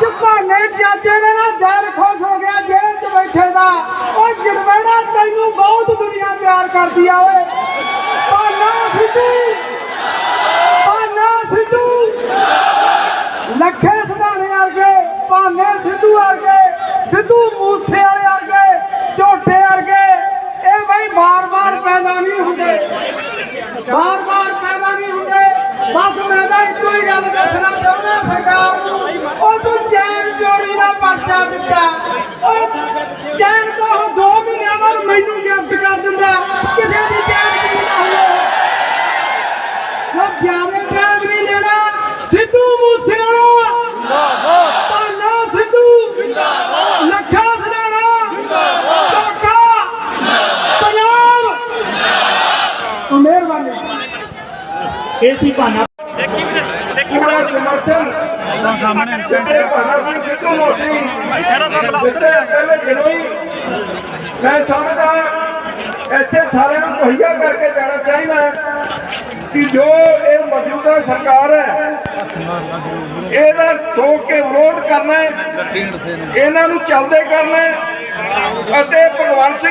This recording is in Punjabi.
ਅੱਜ ਭਾਨੇ ਚਾਚੇ ਦੇ ਨਾਲ ਦਿਲ ਖੁਸ਼ ਹੋ ਗਿਆ, ਜੇਲ੍ਹ 'ਚ ਬੈਠੇ ਦਾ। ਉਹ ਜੜਵੜਾ ਤੈਨੂੰ ਬਹੁਤ ਦੁਨੀਆ ਪਿਆਰ ਕਰਦੀ ਆ, ਓਏ। ਭਾਨਾ ਸਿੱਧੂ। ਭਾਨਾ ਸਿੱਧੂ। ਲੱਖੇ ਸਿਧਾਣੇ ਵਰਗੇ, ਭਾਨੇ ਸਿੱਧੂ ਵਰਗੇ, ਸਿੱਧੂ ਮੂਸੇ ਵਾਲੇ ਵਰਗੇ, ਝੋਟੇ ਵਰਗੇ। ਇਹ ਬਈ ਬਾਰ-ਬਾਰ ਪੈਦਾ ਨਹੀਂ ਹੁੰਦੇ। ਬਾਰ-ਬਾਰ ਪੈਦਾ ਨਹੀਂ ਹੁੰਦੇ। ਬਸ ਮੈਂ ਤਾਂ ਇੱਕੋ ਹੀ ਗੱਲ ਦੱਸਣਾ ਚਾਹੁੰਦਾ, ਸਰਕਾਰ ਨੂੰ। ਪਰਚਾ ਦਿੱਤਾ। ਉਹ ਚੈਨ ਤਾਂ ਦੋ ਮਹੀਨਿਆਂ ਬਾਅਦ ਮੈਨੂੰ ਗਿਫਟ ਕਰ ਦਿੰਦਾ। ਕਿਸੇ ਦੀ ਚੈਨ ਕਿਉਂ ਨਾ ਹੋਵੇ। ਜਦ ਜ਼ਿਆਦਾ ਟਾਈਮ ਨਹੀਂ ਲੈਣਾ ਸਿੱਧੂ ਮੂਸੇਵਾਲਾ। ਜਿੰਦਾਬਾਦ ਪਾਨਾ ਸਿੱਧੂ। ਜਿੰਦਾਬਾਦ ਲੱਖਾ ਸਰਾਣਾ। ਜਿੰਦਾਬਾਦ ਟੋਕਾ ਪੰਜਾਬ ਮਿਹਰਬਾਨੀ ਇਹ ਸੀ ਭਾਨਾ। ਪੂਰਾ ਸਮਰਥਨ ਤਾਂ ਸਾਹਮਣੇ ਜਿਹੜੇ ਭਾਨਾ ਸਿੰਘ ਸਿੱਧੂ ਮੋਸੀ ਜਿੱਤੇ ਅਕਲ ਗਿਣੋਈ ਮੈਂ ਸਮਝਦਾ ਇੱਥੇ ਸਾਰਿਆਂ ਨੂੰ ਮੁਹੱਈਆ ਕਰਕੇ ਜਾਣਾ ਚਾਹੀਦਾ ਹੈ ਕਿ ਜੋ ਇਹ ਮੌਜੂਦਾ ਸਰਕਾਰ ਹੈ। ਇਹਦਾ ਠੋਕ ਕੇ ਵਿਰੋਧ ਕਰਨਾ ਹੈ ਇਹਨਾਂ ਨੂੰ ਚੱਲਦੇ ਕਰਨਾ ਹੈ ਅਤੇ ਭਗਵੰਤ ਸਿੰਘ